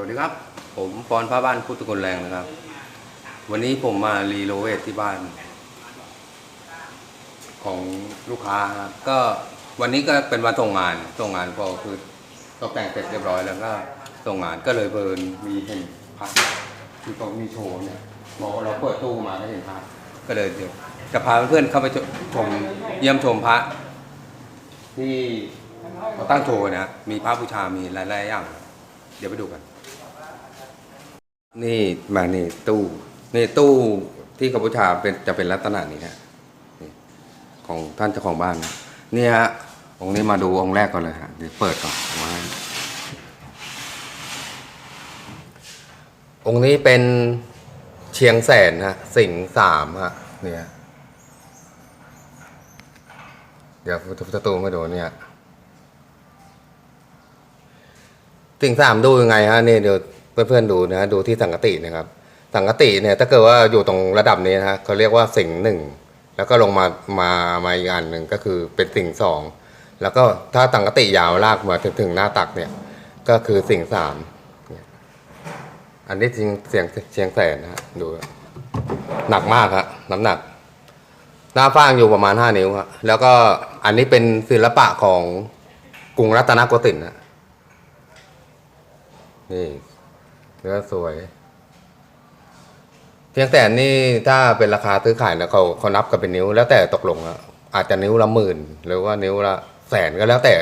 วัสดีครับ ผมปอนพระบ้านพุทธกุลแรงนะครับ วันนี้ผมมารีโนเวทที่บ้าน ของลูกค้าครับก็วันนี้ก็เป็นวันส่งงานส่งงานก็คือตกแต่งเสร็จเรียบร้อยแล้วก็ส่งงานก็เลยเบิร์นมีเห็นพระที่เขามีโชว์เนี่ยบอกว่าเราเปิดตู้มาก็เห็นพระก็เลยเดี๋ยวจะพาเพื่อนๆเข้าไปชมเยี่ยมชมพระ ที่เขาตั้งโชว์นะมีพระบูชามีหลายๆอย่าง เดี๋ยวไปดูกัน นี่มานี่ตู้นี่ตู้ที่เขาบูชาเป็นจะเป็นลักษณะนี้นะนี่ของท่านเจ้าของบ้านนะนี่ฮะองค์นี้มาดูองค์แรกก่อนเลยฮะเดี๋ยวเปิดก่อนเอาองค์นี้เป็นเชียงแสนฮะสิงห์สามฮะเนี่ยเดี๋ยวพุทธตูมาดูเนี่ยสิงสามดูยังไงฮะนี่เดี๋ยว เพื่อนๆดูนะดูที่สังกตินะครับ สังกติเนี่ยถ้าเกิดว่าอยู่ตรงระดับนี้นะฮะเขาเรียกว่าสิ่งหนึ่งแล้วก็ลงมามามาอีกอันหนึ่งก็คือเป็นสิ่งสองแล้วก็ถ้าสังกติยาวลากมาถึงถึงหน้าตักเนี่ยก็คือสิ่งสามอันนี้จริงเสียงเชียงแสนนะฮะดูหนักมากครับน้ำหนัก หน้าฟางอยู่ประมาณห้านิ้วครับแล้วก็อันนี้เป็นศิลปะของกรุงรัตนโกสินทร์นะนี่ เนื้อสวย เพียงแต่นี่ถ้าเป็นราคาซื้อขายนะเขาเขานับกันเป็นนิ้วแล้วแต่ตกลงอะอาจจะนิ้วละหมื่น หรือว่านิ้วละแสนก็แล้วแต่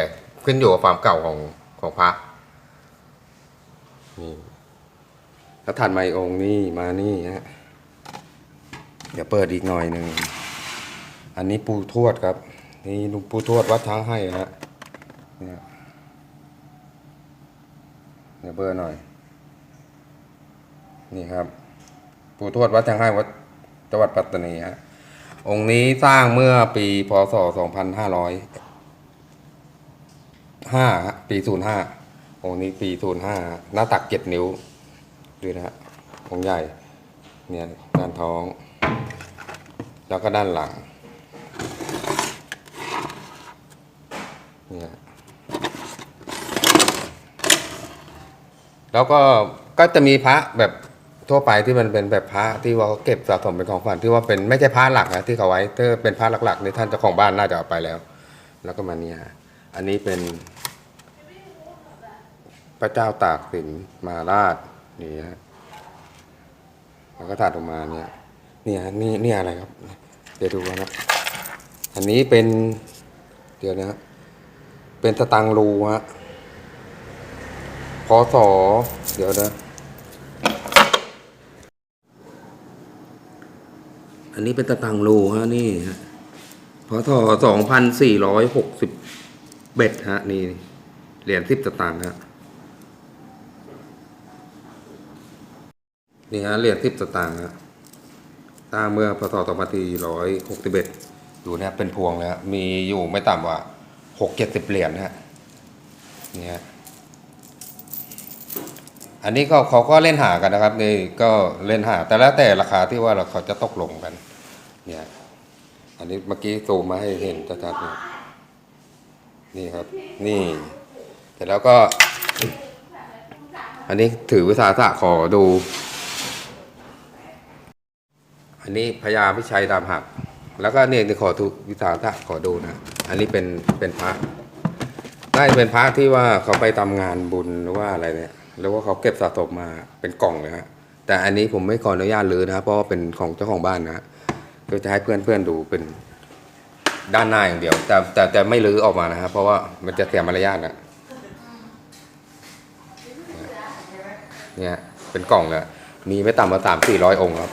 ขึ้นอยู่กับความเก่าของของพระนี่แล้วถัดมาอีกองนี่มานี่ฮะเดี๋ยวเปิดอีกหน่อยหนึ่งอันนี้ปูทวดครับ นี่ลุงปูทวดวัดช้างให้ฮะเนี่ยเดี๋ยวเบอร์หน่อย นี่ครับปู่ทวดวัดทางให้วัดจังหวัดปัตตานีฮะองค์นี้สร้างเมื่อปีพศ 2500ห้าปี 05 องค์นี้ปี 05 หน้าตักเจ็ดนิ้วดูนะฮะองค์ใหญ่ เนี่ยด้านท้อง แล้วก็ด้านหลัง เนี่ย แล้วก็ก็จะมีพระแบบ ทั่วไปที่มันเป็นแบบพระที่ว่าเขาเก็บสะสมเป็นของฝันที่ว่าเป็นไม่ใช่พระหลักนะที่เขาไว้ถ้าเป็นพระหลักๆในท่านเจ้าของบ้านน่าจะเอาไปแล้ว แล้วก็มาเนี่ยอันนี้เป็น พระเจ้าตากสินมาราชนี่ฮะแล้วก็ถัดออกมาเนี่ยเนี่ยนี่นี่อะไรครับ เดี๋ยวดูกันนะอันนี้เป็นเดี๋ยวนะเป็นสตังรูฮะพศเดี๋ยวนะ อันนี้เป็นตะตังรูฮะนี่ฮะพศสองพันสี่ร้อยหกสิบเบ็ดฮะ นี่ เหรียญสิบตะตังฮะนี่ฮะเหรียญสิบตะตังฮะสร้างเมื่อพศสองพันสี่ร้อยหกสิบเอ็ดดูนะเป็นพวงเลยฮะมีอยู่ไม่ต่ำกว่าหกเจ็ดสิบเหรียญฮะนี่ฮะ อันนี้ก็เขาก็เล่นหากันนะครับนี่ก็เล่นหา แต่แล้วแต่ราคาที่ว่าเราเขาจะตกลงกัน เนี่ย อันนี้เมื่อกี้ซูมมาให้เห็นชัดๆนี่นี่ครับ นี่เสร็จแล้วก็ อันนี้ถือวิสาสะขอดู อันนี้พญาพิชัยดามหัก แล้วก็เนี่ยขอถูกวิสาสะขอดูนะ อันนี้เป็นเป็นพระน่าจะเป็นพระที่ว่าเขาไปทำงานบุญหรือว่าอะไรเนี่ย หรือว่าเขาเก็บสะสมมาเป็นกล่องเลยฮะแต่อันนี้ผมไม่ขออนุญาตลือนะครับเพราะว่าเป็นของเจ้าของบ้านนะก็จะให้เพื่อนๆดูเป็นด้านหน้าอย่างเดียว แต่แต่แต่ไม่ลื้อออกมานะครับเพราะว่ามันจะเสียมารยาทนะเนี่ยเป็นกล่องเลยมีไม่ต่ำกว่าสามสี่ร้อยองค์ครับ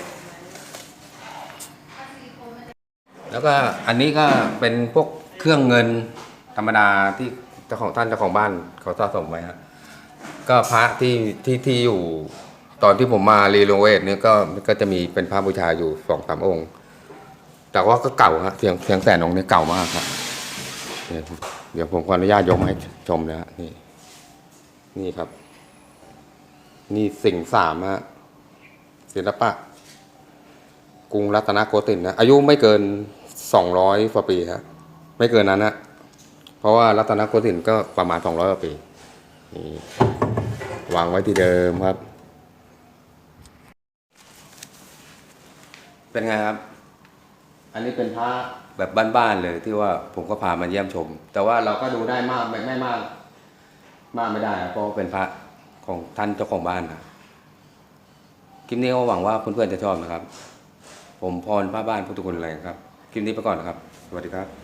แล้วก็อันนี้ก็เป็นพวกเครื่องเงินธรรมดาที่เจ้าของท่านเจ้าของบ้านเขาสะสมไว้ฮะ ก็พระที่ที่ที่อยู่ตอนที่ผมมารีโนเวทเนี่ยก็ก็จะมีเป็นพระบูชาอยู่สองสามองค์ แต่ว่าก็เก่าฮะเสียงเสียงแสนองค์นี้เก่ามากครับเดี๋ยวผมขออนุญาตยกมาให้ชมนะฮะนี่ นี่ครับ นี่สิ่งสามฮะศิลปะ กรุงรัตนโกสินทร์นะอายุไม่เกินสองร้อยกว่าปีฮะไม่เกินนั้นนะเพราะว่ารัตนโกสินทร์ก็ประมาณสองร้อยกว่าปีนี่ วางไว้ที่เดิมครับ เป็นไงครับ อันนี้เป็นพระแบบบ้านๆเลยที่ว่าผมก็พามาเยี่ยมชม แต่ว่าเราก็ดูได้มากไม่ไม่มาก มากไม่ได้ครับเพราะเป็นพระของท่านเจ้าของบ้านนะคลิปนี้ก็หวังว่าเพื่อนๆจะชอบนะครับ ผมพรพระบ้านพุทธคุณอะไรครับ คลิปนี้ไปก่อนนะครับ สวัสดีครับ